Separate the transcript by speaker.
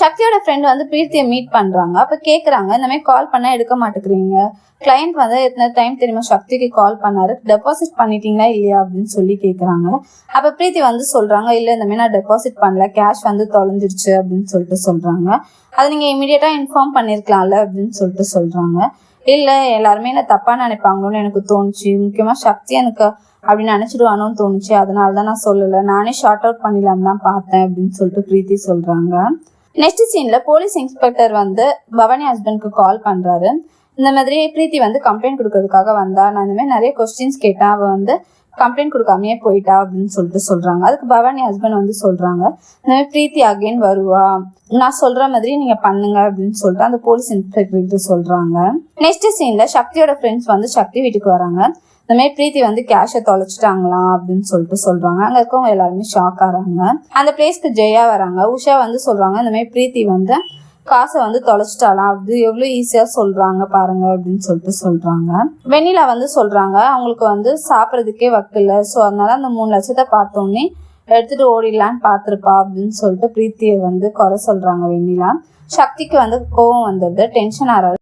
Speaker 1: சக்தியோட ஃப்ரெண்ட் வந்து பிரீத்தியை மீட் பண்றாங்க. அப்ப கேக்குறாங்க இந்த மாதிரி கால் பண்ணா எடுக்க மாட்டேங்கிறீங்க. கிளைண்ட் வந்து எத்தனை டைம் தெரியுமா சக்திக்கு கால் பண்ணாரு? டெபாசிட் பண்ணிட்டீங்களா இல்லையா அப்படின்னு சொல்லி கேக்குறாங்க. அப்ப பிரீத்தி வந்து சொல்றாங்க இல்ல இந்த மாதிரி நான் டெபாசிட் பண்ணல. கேஷ் வந்து தொலைஞ்சிருச்சு அப்படின்னு சொல்லிட்டு சொல்றாங்க. அதை நீங்க இமீடியட்டா இன்ஃபார்ம் பண்ணிருக்கலாம்ல அப்படின்னு சொல்லிட்டு சொல்றாங்க. இல்ல எல்லாருமே என்ன தப்பா நினைப்பாங்களோன்னு எனக்கு தோணுச்சு. முக்கியமா சக்தி எனக்கு அப்படி நினைச்சிடுவானோன்னு தோணுச்சு. அதனால தான் நான் சொல்லல. நானே ஷார்ட் அவுட் பண்ணிடலாம் தான் பார்த்தேன் அப்படின்னு சொல்லிட்டு பிரீத்தி சொல்றாங்க. நெக்ஸ்ட் சீன்ல போலீஸ் இன்ஸ்பெக்டர் வந்து பவானி ஹஸ்பண்ட்க்கு கால் பண்றாரு. இந்த மாதிரி பிரீத்தி வந்து கம்ப்ளைண்ட் கொடுக்கறதுக்காக வந்தா. நான் இந்த மாதிரி நிறைய கொஸ்டின்ஸ் கேட்டேன் அவ வந்து கம்ப்ளைண்ட் கொடுக்காமயே போயிட்டா அப்படின்னு சொல்லிட்டு சொல்றாங்க. அதுக்கு பவானி ஹஸ்பண்ட் வந்து சொல்றாங்க இந்த மாதிரி பிரீத்தி அகைன் வருவா. நான் சொல்ற மாதிரி நீங்க பண்ணுங்க அப்படின்னு சொல்லிட்டு அந்த போலீஸ் இன்ஸ்பெக்டர் சொல்றாங்க. நெக்ஸ்ட் சீன்ல சக்தியோட ஃப்ரெண்ட்ஸ் வந்து சக்தி வீட்டுக்கு வராங்க. இந்த மாதிரி பிரீத்தி வந்து கேஷை தொலைச்சிட்டாங்களாம் அப்படின்னு சொல்லிட்டு சொல்றாங்க. அங்க இருக்கவங்க எல்லாருமே ஷாக் ஆறாங்க அந்த பிளேஸ்க்கு ஜெயா வராங்க. உஷா வந்து சொல்றாங்க இந்த மாதிரி பிரீத்தி வந்து காசை வந்து தொலைச்சிட்டாலாம். அது எவ்வளோ ஈஸியாக சொல்கிறாங்க பாருங்க அப்படின்னு சொல்லிட்டு சொல்கிறாங்க வெண்ணிலா வந்து சொல்கிறாங்க அவங்களுக்கு வந்து சாப்பிட்றதுக்கே வக்கில்ல ஸோ அதனால அந்த மூணு லட்சத்தை பார்த்தோன்னே எடுத்துட்டு ஓடிடலான்னு பார்த்துருப்பா அப்படின்னு சொல்லிட்டு பிரீத்தியை வந்து குறை சொல்கிறாங்க வெண்ணிலா. சக்திக்கு வந்து கோவம் வந்தது டென்ஷன் ஆறாரு